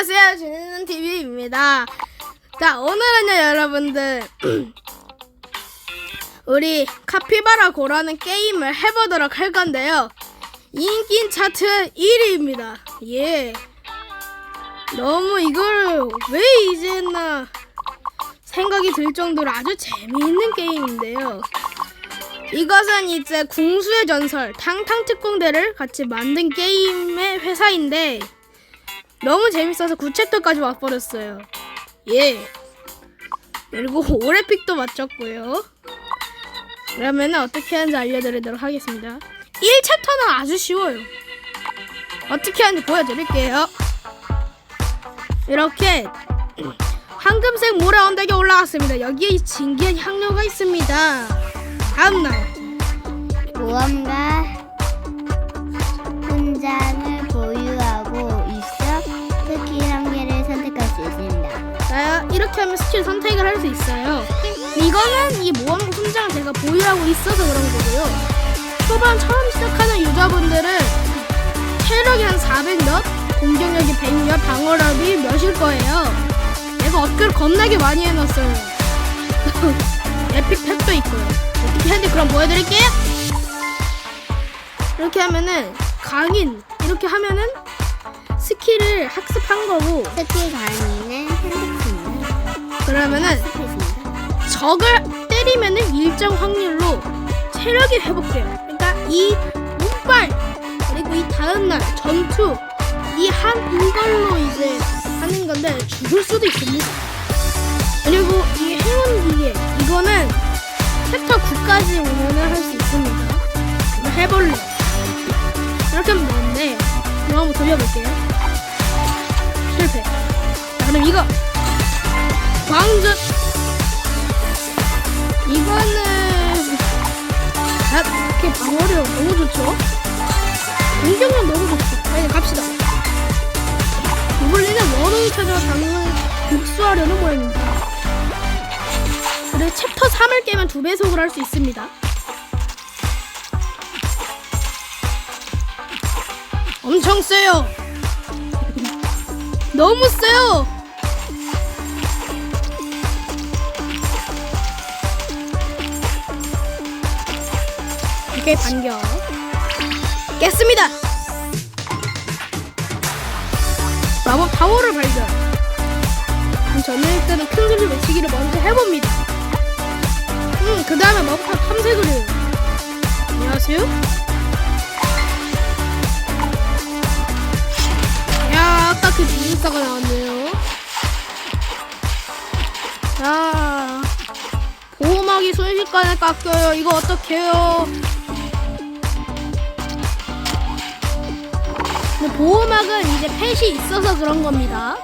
안녕하세요. 주니는 TV입니다. 자, 오늘은요, 여러분들. 우리 카피바라 고라는 게임을 해보도록 할 건데요. 인기 차트 1위입니다. 예. 너무 이거를 왜 이제 했나 생각이 들 정도로 아주 재미있는 게임인데요. 이것은 이제 궁수의 전설 탕탕 특공대를 같이 만든 게임의 회사인데 너무 재밌어서 구챕터까지 맛버렸어요. 예. 그리고 올해픽도 맞췄고요. 그러면 어떻게 하는지 알려드리도록 하겠습니다. 1챕터는 아주 쉬워요. 어떻게 하는지 보여드릴게요. 이렇게 황금색 모래 언덕에 올라왔습니다. 여기에 신기한 향료가 있습니다. 다음날 모험가 이렇게 하면 스킬 선택을 할 수 있어요. 이거는 이 모험 훈장을 제가 보유하고 있어서 그런 거고요. 초반 처음 시작하는 유저분들은 체력이 한 400몇, 공격력이 100몇, 방어력이 몇일 거예요. 내가 업글 겁나게 많이 해놨어요. 에픽 팩도 있고요. 어떻게 하는지 그럼 보여드릴게요. 이렇게 하면은 강인 이렇게 하면은 스킬을 학습한 거고 스킬 강의는 핸드폰입니다. 그러면은. 적을 때리면은 일정 확률로 체력이 회복돼요. 그러니까 이 운빨 그리고 이 다음날 전투 이한 이걸로 이제 하는 건데 죽을 수도 있습니다. 그리고 이 행운 기계 이거는 챕터 9까지 오면은 할 수 있습니다. 해볼래. 이렇게 하면 되는데 그럼 한번 돌려볼게요. 실패. 자, 그럼 이거 광전 이거는 아, 이렇게 방어력 너무 좋죠? 공격력 너무 좋죠? 빨리 갑시다. 이번에는 원혼을 찾아 당을 복수하려는 모양입니다. 그리고 챕터 3을 깨면 두 배속을 할 수 있습니다. 엄청 세요. 너무 세요. 이렇게 반격 깼습니다. 마법 타워를 발견. 그럼 저는 일단은 큰 소리 외치기를 먼저 해봅니다. 음 그 다음에 마법 탐색을 해요 안녕하세요. 야 아까 그 비밀사가 나왔네요. 자 보호막이 순식간에 깎여요. 이거 어떡해요? 보호막은 이제 펫이 있어서 그런 겁니다.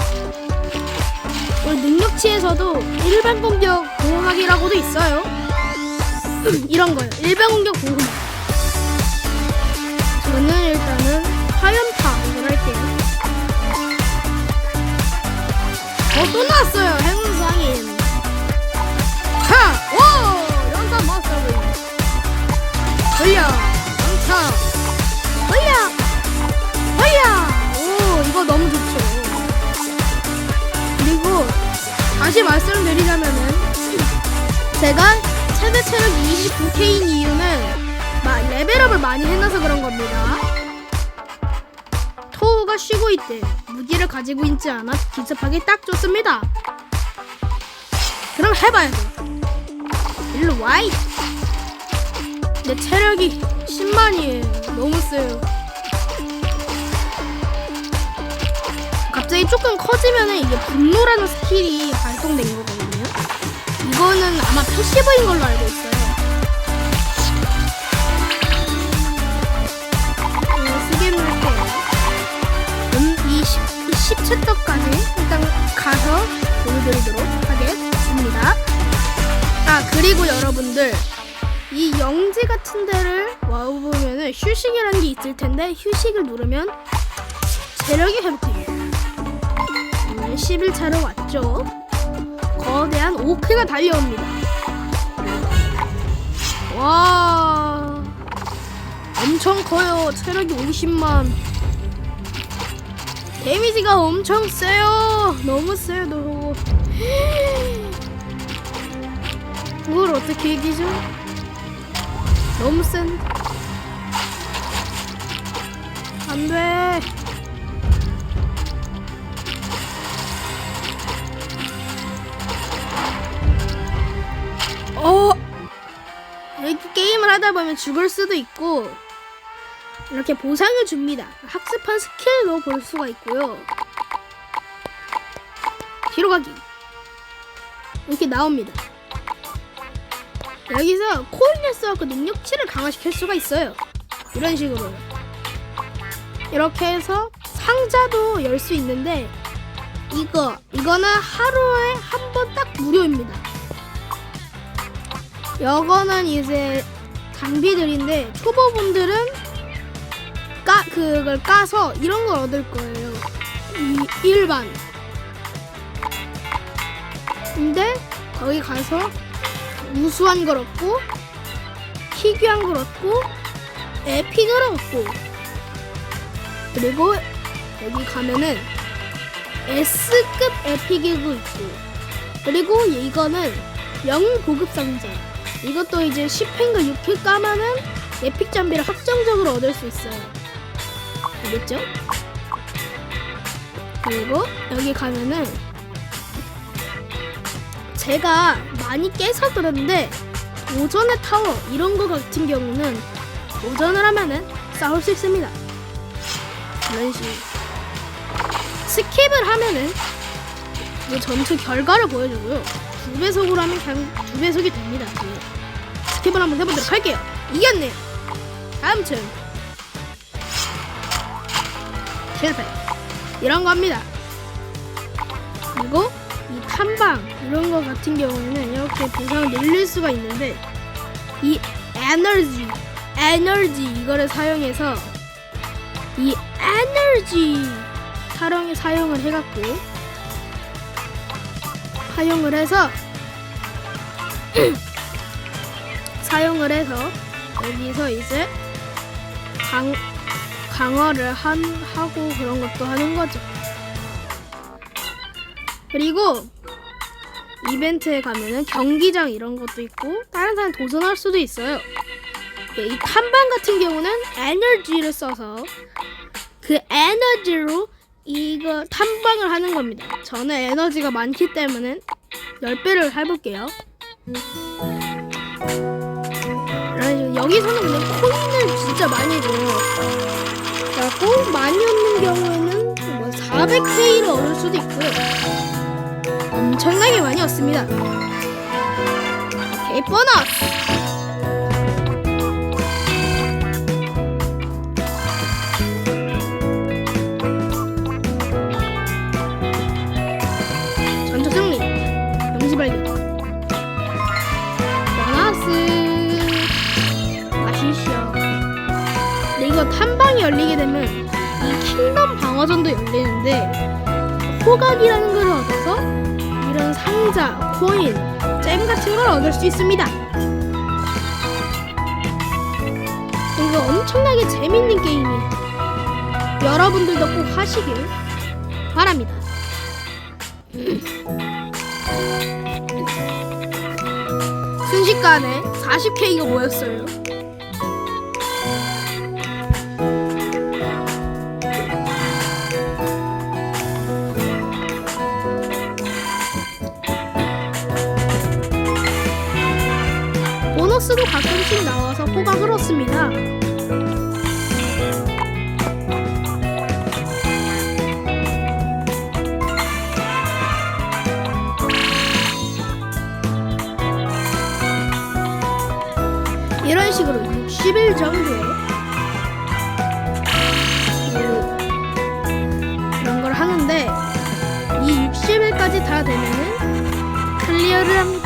우리 능력치에서도 일반 공격 보호막이라고도 있어요. 이런 거요. 일반 공격 보호막. 저는 일단은 화염파 이걸 할게요. 어, 또 나왔어요. 다시 말씀드리자면은 제가 최대 체력 29K인 이유는 마- 레벨업을 많이 해놔서 그런 겁니다. 토우가 쉬고 있대. 무기를 가지고 있지 않아 기습하기 딱 좋습니다. 그럼 해봐야 돼. 일로 와이. 내 체력이 10만이에요. 너무 세요. 갑자기 조금 커지면은 이게 분노라는 스킬이 발동된 거거든요. 이거는 아마 패시브인 걸로 알고 있어요. 음, 이 10, 10챕터까지 일단 가서 보여드리도록 하겠습니다. 아 그리고 여러분들 이 영지 같은 데를 와보면은 휴식이라는 게 있을 텐데 휴식을 누르면 체력이 회복됩니 다. 오늘 11차로 왔죠. 거대한 오크가 달려옵니다. 와 엄청 커요. 체력이 50만. 데미지가 엄청 세요. 너무 세요, 너무. 그걸 어떻게 이기죠? 너무 센. 안 돼. 어. 게임을 하다 보면 죽을 수도 있고 이렇게 보상을 줍니다. 학습한 스킬도 볼 수가 있고요. 뒤로 가기 이렇게 나옵니다. 여기서 코인을 써갖고 능력치를 강화시킬 수가 있어요. 이런 식으로 이렇게 해서 상자도 열 수 있는데 이거 이거는 하루에 한 번 딱 무료입니다. 이거는 이제 장비들인데 초보분들은 까 그걸 까서 이런 걸 얻을 거예요. 이 일반. 근데 거기 가서 우수한 걸 얻고 희귀한 걸 얻고 에픽을 얻고 그리고 여기 가면은 S급 에픽이고 있고 그리고 이거는 영보급 상자 이것도 이제 10회 6회 까면은 에픽 장비를 확정적으로 얻을 수 있어요. 알겠죠? 그리고 여기 가면은 제가 많이 깨서 그런데 오전의 타워 이런 거 같은 경우는 오전을 하면은 싸울 수 있습니다. 이런 식 스킵을 하면은 이 전투 결과를 보여주고요 두 배속으로 하면 그냥 두 배속이 됩니다. 이게. 스킵을 한번 해보도록 할게요. 이겼네요 다음 층 실패. 이런 거 합니다. 그리고 이 탐방 이런 거 같은 경우에는 이렇게 보상을 늘릴 수가 있는데 이 에너지 에너지 이거를 사용해서 이 에너지 사용에 사용을 해갖고 사용을 해서 사용을 해서 여기서 이제 강 강화를 한 하고 그런 것도 하는 거죠. 그리고 이벤트에 가면은 경기장 이런 것도 있고 다른 사람 도전할 수도 있어요. 네, 이 탐방 같은 경우는 에너지를 써서 그 에너지로 이거 탐방을 하는 겁니다. 저는 에너지가 많기 때문에 10배를 해볼게요. 여기서는 그냥 코인을 진짜 많이 줘요. 많이 얻는 경우에는 뭐 400K를 얻을 수도 있고요. 엄청나게 많이 얻습니다. 오케이, 보너스! 열리게 되면 이 킹덤 방어전도 열리는데 호각이라는 걸 얻어서 이런 상자, 코인, 잼 같은 걸 얻을 수 있습니다. 이거 엄청나게 재밌는 게임이에요. 여러분들도 꼭 하시길 바랍니다. 순식간에 40K가 모였어요. 보너스도 가끔씩 나와서 호박을 얻습니다. 이런 식으로 60일 정도에 그 이런 걸 하는데 이 60일까지 다 되면은 클리어를 합니다.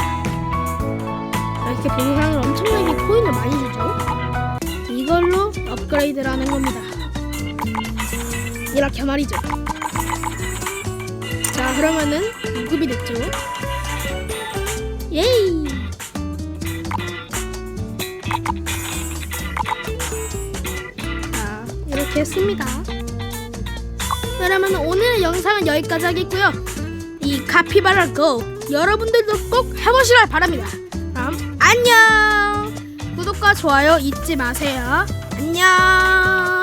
이렇게 동상을 엄청나게 코인을 많이 주죠. 이걸로 업그레이드를 하는 겁니다. 이렇게 말이죠. 자, 그러면은 2급이 됐죠. 예이! 자, 이렇게 했습니다. 그러면 오늘의 영상은 여기까지 하겠고요. 이 카피바라 고 여러분들도 꼭 해보시길 바랍니다. 안녕! 구독과 좋아요 잊지 마세요. 안녕!